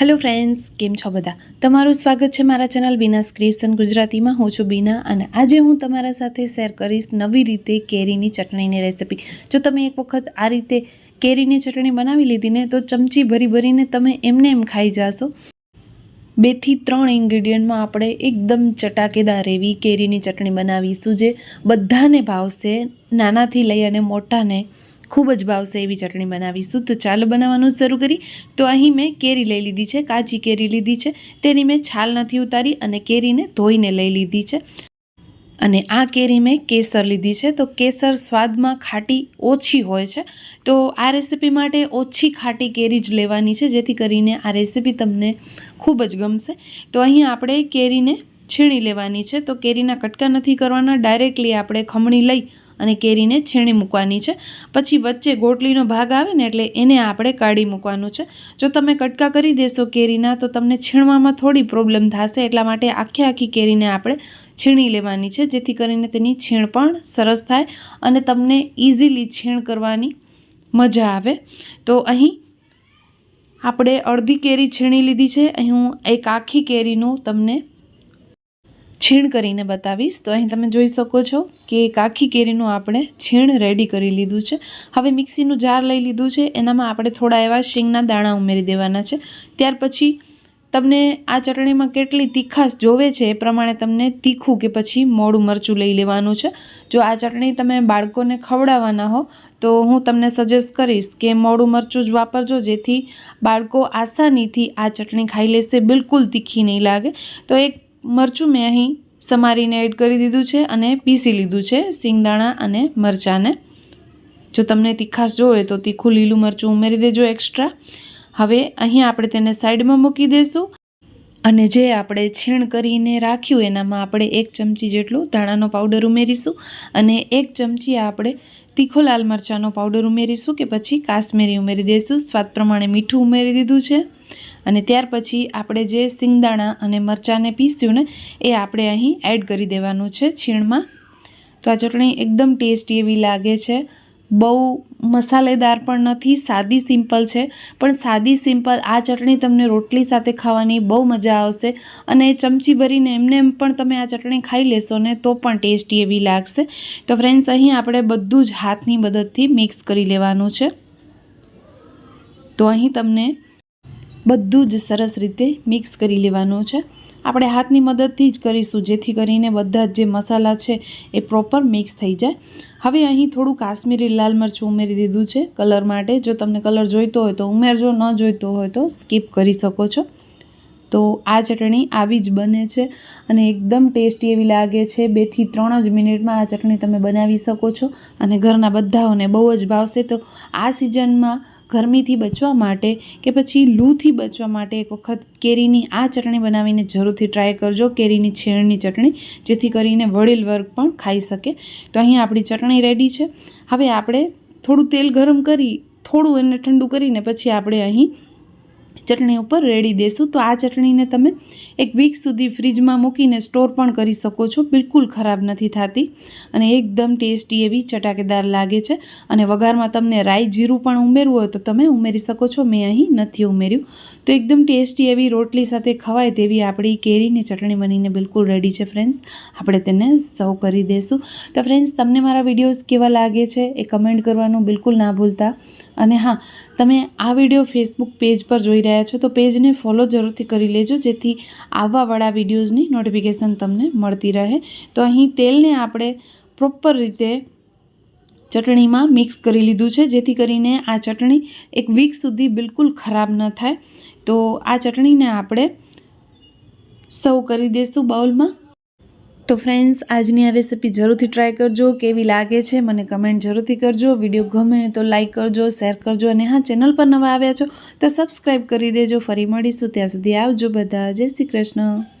Hello friends કેમ છો બધા? તમારું સ્વાગત છે મારા ચેનલ બીનાસ ક્રિએશન ગુજરાતીમાં. હું છું બીના અને આજે હું તમારા સાથે શેર કરીશ નવી રીતે કેરીની ચટણીની રેસિપી જો તમે એક વખત આ રીતે કેરીની ચટણી બનાવી લીધી ને, તો ચમચી ભરી ભરીને તમે એમને એમ ખાઈ જાશો. બેથી ત્રણ ઇન્ગ્રીડિયન્ટમાં આપણે એકદમ ચટાકેદાર એવી કેરીની ચટણી બનાવીશું જે બધાને ભાવશે, નાનાથી લઈ અને મોટાને ખૂબ જ ભાવશે એવી ચટણી બનાવીશું. તો ચાલો બનાવવાનું શરૂ કરી. તો અહીં મેં કેરી લઈ લીધી છે, કાચી કેરી લીધી છે. તેની મેં છાલ નથી ઉતારી અને કેરીને ધોઈને લઈ લીધી છે. અને આ કેરી મેં કેસર લીધી છે. તો કેસર સ્વાદમાં ખાટી ઓછી હોય છે. તો આ રેસિપી માટે ઓછી ખાટી કેરી જ લેવાની છે, જેથી કરીને આ રેસિપી તમને ખૂબ જ ગમશે. તો અહીં આપણે કેરીને છીણી લેવાની છે. તો કેરીના કટકા નથી કરવાના. ડાયરેક્ટલી આપણે ખમણી લઈ અને કેરીને છીણી મૂકવાની છે. પછી વચ્ચે ગોટલીનો ભાગ આવે ને એટલે એને આપણે કાઢી મૂકવાનું છે. જો તમે કટકા કરી દેશો કેરીના, તો તમને છીણવામાં થોડી પ્રોબ્લેમ થશે, એટલા માટે આખી આખી કેરીને આપણે છીણી લેવાની છે, જેથી કરીને તેની છીણ પણ સરસ થાય અને તમને ઇઝીલી છીણ કરવાની મજા આવે. તો અહીં આપણે અડધી કેરી છીણી લીધી છે. અહીં હું એક આખી કેરીનું તમને છીણ કરીને બતાવીશ. તો અહીં તમે જોઈ શકો છો કે એક આખી કેરીનું આપણે છીણ રેડી કરી લીધું છે. હવે મિક્સીનું જાર લઈ લીધું છે. એનામાં આપણે થોડા એવા શીંગના દાણા ઉમેરી દેવાના છે. ત્યાર પછી તમને આ ચટણીમાં કેટલી તીખાશ જોવે છે એ પ્રમાણે તમને તીખું કે પછી મોડું મરચું લઈ લેવાનું છે. જો આ ચટણી તમે બાળકોને ખવડાવવાના હો, તો હું તમને સજેસ્ટ કરીશ કે મોડું મરચું જ વાપરજો, જેથી બાળકો આસાનીથી આ ચટણી ખાઈ લેશે. બિલકુલ તીખી નહીં લાગે. તો એક મરચું મેં અહીં સમારીને એડ કરી દીધું છે અને પીસી લીધું છે સિંગદાણા અને મરચાંને. જો તમને તીખાશ જોવે તો તીખું લીલું મરચું ઉમેરી દેજો એક્સ્ટ્રા હવે અહીં આપણે તેને સાઈડમાં મૂકી દઈશું અને જે આપણે છીણ કરીને રાખ્યું એનામાં આપણે એક ચમચી જેટલું ધાણાનો પાવડર ઉમેરીશું અને એક ચમચી આપણે તીખો લાલ મરચાંનો પાવડર ઉમેરીશું કે પછી કાશ્મીરી ઉમેરી દઈશું સ્વાદ પ્રમાણે મીઠું ઉમેરી દીધું છે. અને ત્યાર પછી આપણે જે સિંગદાણા અને મરચાંને પીસ્યું ને, એ આપણે અહીં એડ કરી દેવાનું છે છીણમાં. તો આ ચટણી એકદમ ટેસ્ટી એવી લાગે છે. બહુ મસાલેદાર પણ નથી, સાદી સિમ્પલ છે. પણ સાદી સિમ્પલ આ ચટણી તમને રોટલી સાથે ખાવાની બહુ મજા આવશે અને ચમચી ભરીને એમને એમ પણ તમે આ ચટણી ખાઈ લેશો ને, તો પણ ટેસ્ટી એવી લાગશે. તો ફ્રેન્ડ્સ અહીં આપણે બધું જ હાથની મદદથી મિક્સ કરી લેવાનું છે. તો અહીં તમને બધું જ સરસ રીતે મિક્સ કરી લેવાનું છે. આપણે હાથની મદદથી જ કરીશું, જેથી કરીને બધા જ જે મસાલા છે એ પ્રોપર મિક્સ થઈ જાય. હવે અહીં થોડું કાશ્મીરી લાલ મરચું ઉમેરી દીધું છે કલર માટે. જો તમને કલર જોઈતો હોય તો ઉમેરજો, ન જોઈતો હોય તો સ્કીપ કરી શકો છો. તો આ ચટણી આવી જ બને છે અને એકદમ ટેસ્ટી એવી લાગે છે. બેથી ત્રણ જ મિનિટમાં આ ચટણી તમે બનાવી શકો છો અને ઘરના બધાઓને બહુ જ ભાવશે. તો આ સિઝનમાં ગરમીથી બચવા માટે કે પછી લૂથી બચવા માટે એક વખત કેરીની આ ચટણી બનાવીને જરૂરથી ટ્રાય કરજો. કેરીની છેણની ચટણી, જેથી કરીને વડીલ વર્ગ પણ ખાઈ શકે. તો અહીં આપણી ચટણી રેડી છે. હવે આપણે થોડું તેલ ગરમ કરી, થોડું એને ઠંડુ કરીને પછી આપણે અહીં ચટણી ઉપર રેડી દેશું. તો આ ચટણીને તમે એક વીક સુધી ફ્રીજમાં મૂકીને સ્ટોર પણ કરી શકો છો. બિલકુલ ખરાબ નથી થતી અને એકદમ ટેસ્ટી એવી ચટાકેદાર લાગે છે. અને વઘારમાં તમને રાઈ જીરું પણ ઉમેરવું હોય તો તમે ઉમેરી શકો છો. મેં અહીં નથી ઉમેર્યું. તો એકદમ ટેસ્ટી એવી રોટલી સાથે ખવાય તેવી આપણી કેરીની ચટણી બનીને બિલકુલ રેડી છે ફ્રેન્ડ્સ આપણે તેને સર્વ કરી દઈશું તો ફ્રેન્ડ્સ તમને મારા વિડીયોઝ કેવા લાગે છે એ કમેન્ટ કરવાનું બિલકુલ ના ભૂલતા. અને હા, તમે આ વીડિયો ફેસબુક પેજ પર જોઈ રહ્યા છો, તો પેજને ફોલો જરૂરથી કરી લેજો, જેથી આવવાવાળા વિડીયોઝની નોટિફિકેશન તમને મળતી રહે. તો અહીં તેલને આપણે પ્રોપર રીતે ચટણીમાં મિક્સ કરી લીધું છે, જેથી કરીને આ ચટણી એક વીક સુધી બિલકુલ ખરાબ ન થાય. તો આ ચટણીને આપણે સર્વ કરી દઈશું બાઉલમાં તો ફ્રેન્ડ્સ આજની આ રેસીપી જરૂરથી ટ્રાય કરજો, કેવી લાગે છે મને કમેન્ટ જરૂરથી કરજો. વીડિયો ગમે તો લાઇક કરજો શેર કરજો અને હા ચેનલ પર નવા આવ્યા છો તો સબસ્ક્રાઈબ કરી દેજો. ફરી મળીશું. ત્યાં સુધી આવજો બધા. જય શ્રી કૃષ્ણ.